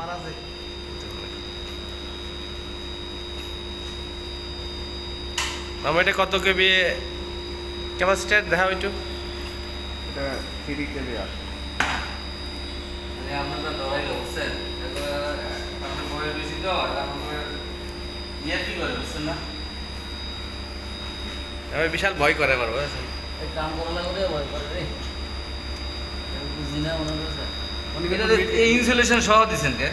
মারা যায়। এটা কত কেবি ক্যাপাসিটার দেখা একটু। এটা থ্রি কেবি মানে আপনারা ধরাই বুঝছেন আপনার বয়স বেশি তো আর আপনার ইয়ে কি করে বুঝছেন না? আমি বিশাল ভয় করে আমার বুঝেছেন? এই কাম করা লাগলে ভয় করে রে। আমি বুঝি না মনে করছে এই ইনসুলেশন সহ দিছেন কে?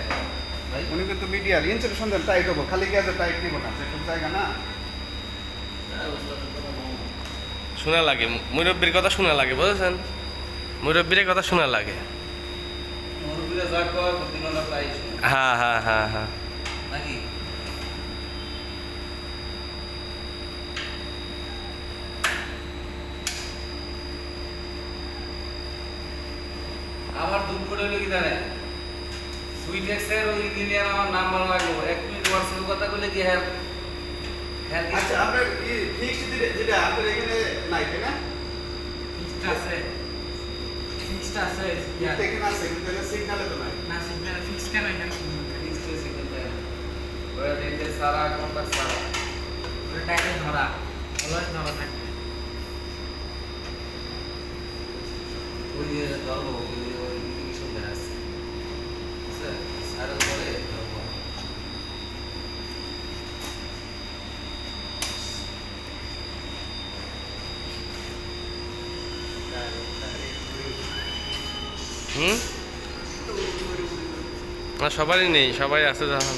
ভাই উনি কিন্তু মিডিয়ার ইনসুলেশন দেন টাইট হব। খালি গ্যাসে টাইট দিব না। সেরকম জায়গা না। শোনা লাগে। মুরব্বীর কথা শোনা লাগে বুঝেছেন? মুরব্বীর কথা শোনা লাগে। হ্যাঁ হ্যাঁ হ্যাঁ হ্যাঁ। নাকি? আমার দুঃখ করে হলো কি সুইটেক্সের ওই ইঞ্জিনিয়ার আমার নাম্বার লাগল। এক মিনিট হোয়াটসঅ্যাপে কথা বলে কি হ্যাঁ আচ্ছা আপনার কি ফিক্সড যেটা আপনার এখানে নাই তাই না? ফিক্সড আছে। ফিক্সড আছে ইয়া এখানে আছে কিন্তু সিগনালে তো নাই। না সিগন্যাল ফিক্স কেন এখানে ফিক্সড হয়েছে কিন্তু ওরা দিতে সারা কন্টাক্ট সারা। ওটা ডাইরেক্ট ধরা। অলওয়েজ ধরা থাকবে। ওই যে ধরবো ওই যে ওই নোটিফিকেশন দেওয়া আছে বুঝছে স্যারের পরে ধরবো হুম? না সবারই নেই সবাই আছে যখন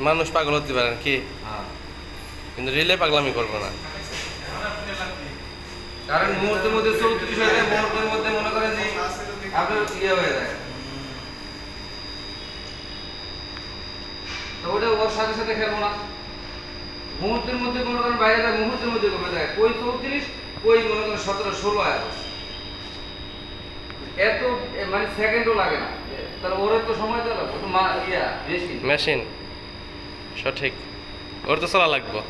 মানুষ পাগল হতে পারে কি হ্যাঁ। কিন্তু রিলে পাগলামি করব না। কারণ মুহূর্তের মধ্যে চৌত্রিশ হয়ে যায় মুহূর্তের মধ্যে মনে করেন যে আপনার ইয়ে হয়ে যায়। তো ওটা ওর সাথে সাথে খেলব না। মুহূর্তের মধ্যে মনে করেন বাইরে যায় মুহূর্তের মধ্যে কমে যায়। কই চৌত্রিশ কই মনে করেন সতেরো ষোলো আয়াত এত মানে সেকেন্ডও লাগে না। তাহলে ওর তো সময় লাগবে। মা ইয়া মেশিন সঠিক। ওর তো চলা লাগবো।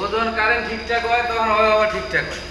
ওজন কারেন্ট ঠিকঠাক হয় তখন হয় আবার ঠিকঠাক হয়।